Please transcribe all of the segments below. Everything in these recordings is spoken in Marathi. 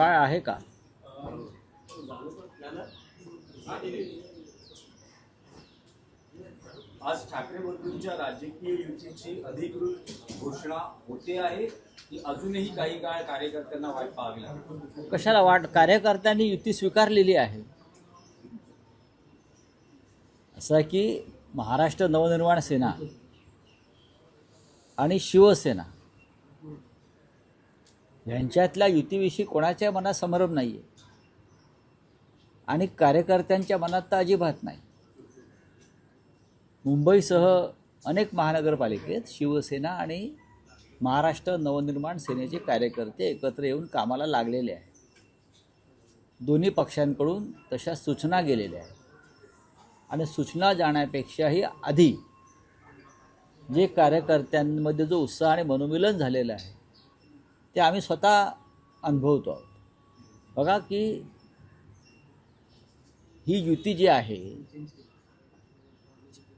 काय आहे का? आज ठाकरे बंधूंच्या राजकीय युतीची अधिकृत घोषणा होते आहे की अजूनही काही काळ कार्यकर्त्यांना वाट पाहावी लागेल. कशाला वाट? कार्यकर्त्यांनी युती स्वीकारलेली आहे. असं की महाराष्ट्र नवनिर्माण सेना आणि शिवसेना ह्यांच्यातल्या युतीविषयी कोणाच्या मनात संभ्रम नाही आहे आणि कार्यकर्त्यांच्या मनात तर अजिबात नाही. मुंबईसह अनेक महानगरपालिकेत शिवसेना आणि महाराष्ट्र नवनिर्माण सेनेचे कार्यकर्ते एकत्र येऊन कामाला लागलेले आहेत. दोन्ही पक्षांकडून तशा सूचना गेलेल्या आहेत. आणि सूचना जाण्यापेक्षाही आधी जे कार्यकर्त्यांमध्ये जो उत्साह आणि मनोमिलन झालेलं आहे ते आम्ही स्वतः अनुभवतो. आहोत बघा की ही युती जी आहे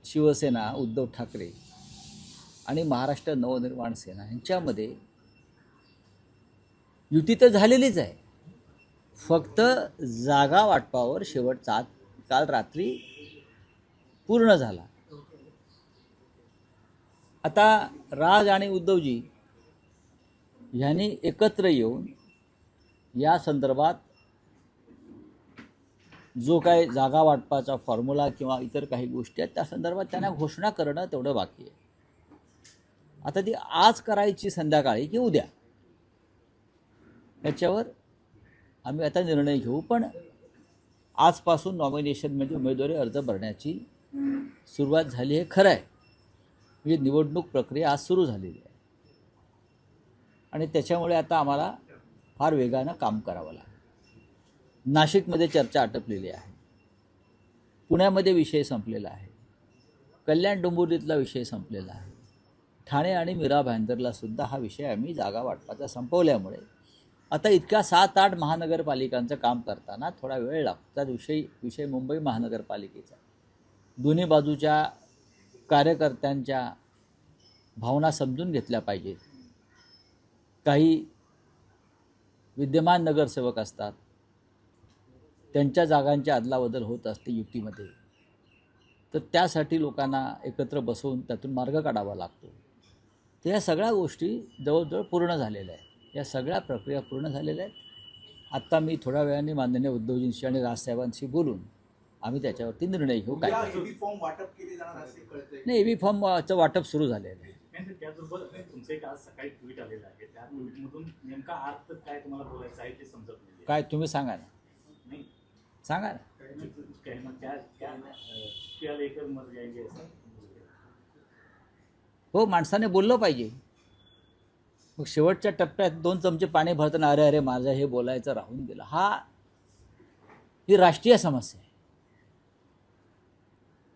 शिवसेना उद्धव ठाकरे आणि महाराष्ट्र नवनिर्माण सेना यांच्यामध्ये युती तर झालेलीच आहे. फक्त जागा वाटपावर शेवटचा काल रात्री पूर्ण झाला. आता राज आणि उद्धवजी ह्यांनी एकत्र येऊन या संदर्भात जो काय जागा वाटपाचा फॉर्म्युला किंवा इतर काही गोष्टी आहेत त्या संदर्भात त्यांना घोषणा करणं तेवढं बाकी आहे. आता ती आज करायची संध्याकाळी की उद्या? याच्यावर आम्ही आता निर्णय घेऊ पण आजपासून नॉमिनेशन म्हणजे उमेदवारी अर्ज भरण्याची सुरुवात झाली हे खरं आहे. म्हणजे निवडणूक प्रक्रिया आज सुरू झालेली आहे. आणि त्याच्यामुळे आता आम्हाला फार वेगानं काम करावं लागेल. नाशिकमध्ये चर्चा आटपलेली आहे. पुण्यामध्ये विषय संपलेला आहे. कल्याण डोंबिवलीतला विषय संपलेला आहे. ठाणे आणि मीरा भाईंदरला सुद्धा हा विषय आम्ही जागा वाटपाचा संपवल्यामुळे. आता इतक्या सात आठ महानगरपालिकांचं काम करताना थोडा वेळ लागतो. त्यात विषय विषय मुंबई महानगरपालिकेचा. दोन्ही बाजूच्या कार्यकर्त्यांच्या भावना समजून घेतल्या पाहिजेत. काही विद्यमान नगरसेवक असतात. त्यांच्या जागांची अदलाबदल होत असते युतीमध्ये. तर त्यासाठी लोकांना एकत्र बसवून त्यातून मार्ग काढावा लागतो. तर या सगळ्या गोष्टी जवळजवळ पूर्ण झालेल्या आहेत. या सगळ्या प्रक्रिया पूर्ण झालेल्या आहेत. आत्ता मी थोड्या वेळाने माननीय उद्धवजींशी आणि राजसाहेबांशी बोलून आम्ही त्याच्यावरती निर्णय घेऊ. काय नाही एव्ही फॉर्मचं वाटप सुरू झालेलं आहे. नाही त्याचबरोबर तुमचं एक आज सकाळी ट्विट आलेलं आहे. त्या ट्विटमधून नेमका अर्थ काय तुम्हाला बोलायचं आहे ते समजत नाही काय तुम्ही सांगा ना. नाही. सांगा ना. क्या क्या अ, क्या लेकर असं? हो माणसाने बोललं पाहिजे. मग शेवटच्या टप्प्यात दोन चमचे पाणी भरताना अरे अरे माझं हे बोलायचं राहून गेलं. हा ही राष्ट्रीय समस्या आहे.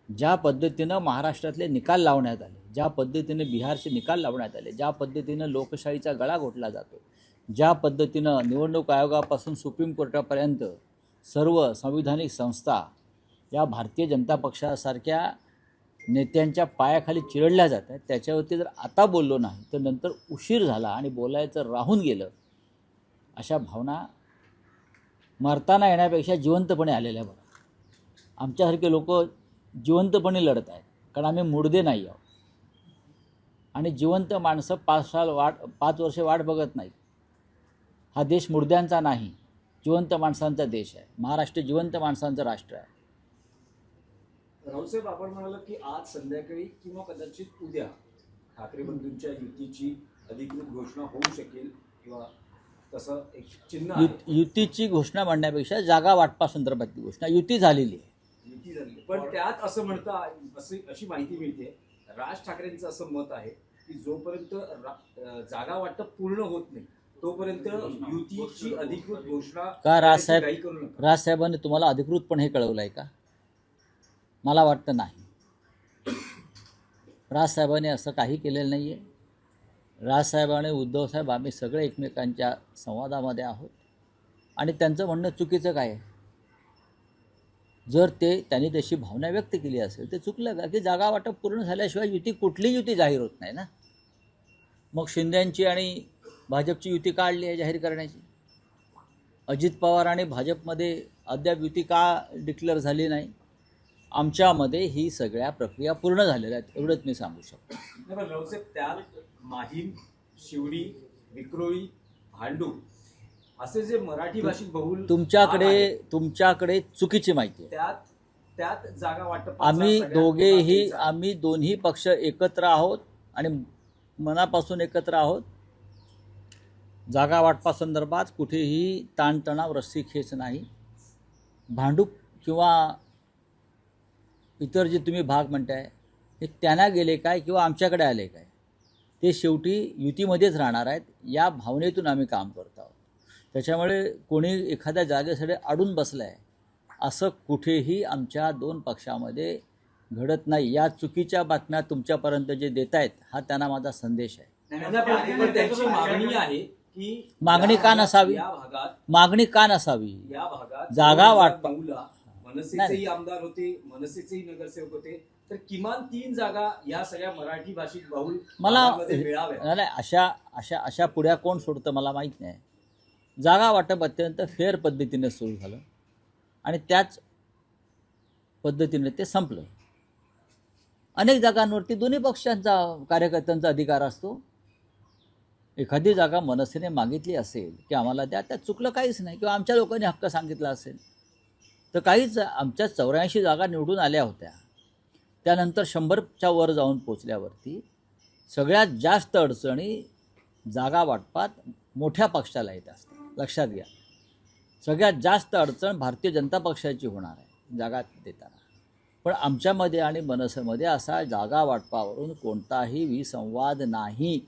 ज्या पद्धतीनं महाराष्ट्रातले निकाल लावण्यात आले ज्या पद्धतीने बिहारचे निकाल लावण्यात आले ज्या पद्धतीनं लोकशाहीचा गळा घोटला जातो ज्या पद्धतीनं निवडणूक आयोगापासून सुप्रीम कोर्टापर्यंत सर्व संविधानिक संस्था या भारतीय जनता पक्षासारख्या नेत्यांच्या पायाखाली चिरडल्या जात आहेत. त्याच्यावरती जर आता बोललो नाही तर नंतर उशीर झाला आणि बोलायचं राहून गेलं अशा भावना मरताना येण्यापेक्षा जिवंतपणे आलेल्या बघा. आमच्यासारखे लोक जिवंतपणे लढत आहेत कारण आम्ही मुडदे नाही आहोत. आणि जिवंत माणसं पाच साल वाट पाच वर्षे वाट बघत नाहीत. हा देश मुडद्यांचा नाही. जिवंत माणसांचा देश आहे. महाराष्ट्र जिवंत माणसांचं राष्ट्र आहे. राऊसाहेब आपण म्हणाल की आज संध्याकाळी किंवा कदाचित उद्या ठाकरे बंधूंच्या युतीची अधिकृत घोषणा होऊ शकेल किंवा तसं एक चिन्ह. युत युतीची घोषणा म्हणण्यापेक्षा जागा वाटपा संदर्भातली घोषणा. युती झालेली आहे. युती झाली पण त्यात असं म्हणता अशी अशी माहिती मिळते. राज ठाकरेंचं असं मत आहे की जोपर्यंत जागा वाटप पूर्ण होत नाही तोपर्यंत युतीची अधिकृत घोषणा का राजसाहेब राजसाहेबांनी तुम्हाला अधिकृतपणे हे कळवलं आहे का? मला वाटतं नाही. राजसाहेबांनी असं काही केलेलं नाही आहे राजसाहेब आणि उद्धवसाहेब आम्ही सगळे एकमेकांच्या संवादामध्ये आहोत. आणि त्यांचं म्हणणं चुकीचं काय आहे? जर ते त्यांनी तशी भावना व्यक्त केली असेल ते चुकलं का? की जागा वाटप पूर्ण झाल्याशिवाय युती कुठली युती जाहीर होत नाही ना? मग शिंद्यांची आणि भाजपची युती काढली आहे जाहीर करण्याची? अजित पवार आणि भाजपमध्ये अद्याप युती का डिक्लेअर झाली नाही? आमच्यामध्ये ही सगळ्या प्रक्रिया पूर्ण झालेल्या आहेत एवढंच मी सांगू शकतो. त्या माहीम शिवडी विक्रोळी भांडू असे जे मराठी भाषिक बहुल तुमच्याकडे तुमच्याकडे चुकीची माहिती आहे. त्यात त्यात जागा वाटप आम्ही दोघेही आम्ही दोन्ही पक्ष एकत्र आहोत आणि मनापासून एकत्र आहोत. जागा वाटपासंदर्भात कुठेही ताणतणाव रस्सीखेच नाही. भांडूप किंवा इतर जे तुम्ही भाग म्हणताय हे त्यांना गेले काय किंवा आमच्याकडे आले काय? ते शेवटी युतीमध्येच राहणार आहेत. या भावनेतून आम्ही काम करत आहोत. त्याच्यामुळे कोणी एखाद्या जागेसाठी अडून बसलं आहे असं कुठेही आमच्या दोन पक्षामध्ये घडत नाही. या चुकीच्या बातम्या तुमच्यापर्यंत जे देत आहेत हा त्यांना माझा संदेश आहे. मागणी आहे की मागणी का नसावी? या भागात मागणी का नसावी? या भागात जागा वाटप- मनसेचेही आमदार होते मनसेचेही नगरसेवक होते. तर किमान तीन जागा या सगळ्या मराठी भाषिक बहुल मला मिळाव्या अशा अशा अशा पुढ्या कोण सोडतं मला माहीत नाही. जागा वाटप अत्यंत फेअर पद्धतीने सुरू झालं. आणि त्याच पद्धतीने ते संपलं. अनेक जागांवरती दोन्ही पक्षांचा कार्यकर्त्यांचा अधिकार असतो. एखादी जागा मनसेने मागितली असेल की आम्हाला द्या त्यात चुकलं काहीच नाही किंवा आमच्या लोकांनी हक्क सांगितला असेल तर काहीच आमच्या चौऱ्याऐंशी जागा निवडून आल्या होत्या. त्यानंतर शंभरच्या वर जाऊन पोचल्यावरती सगळ्यात जास्त अडचणी जागा वाटपात मोठ्या पक्षाला येत असतात. लक्षात घ्या. सगळ्यात जास्त अडचण भारतीय जनता पक्षाची होणार आहे जागा देताना. पण आमच्यामध्ये आणि मनसेमध्ये असा जागा वाटपावरून कोणताही विसंवाद नाही.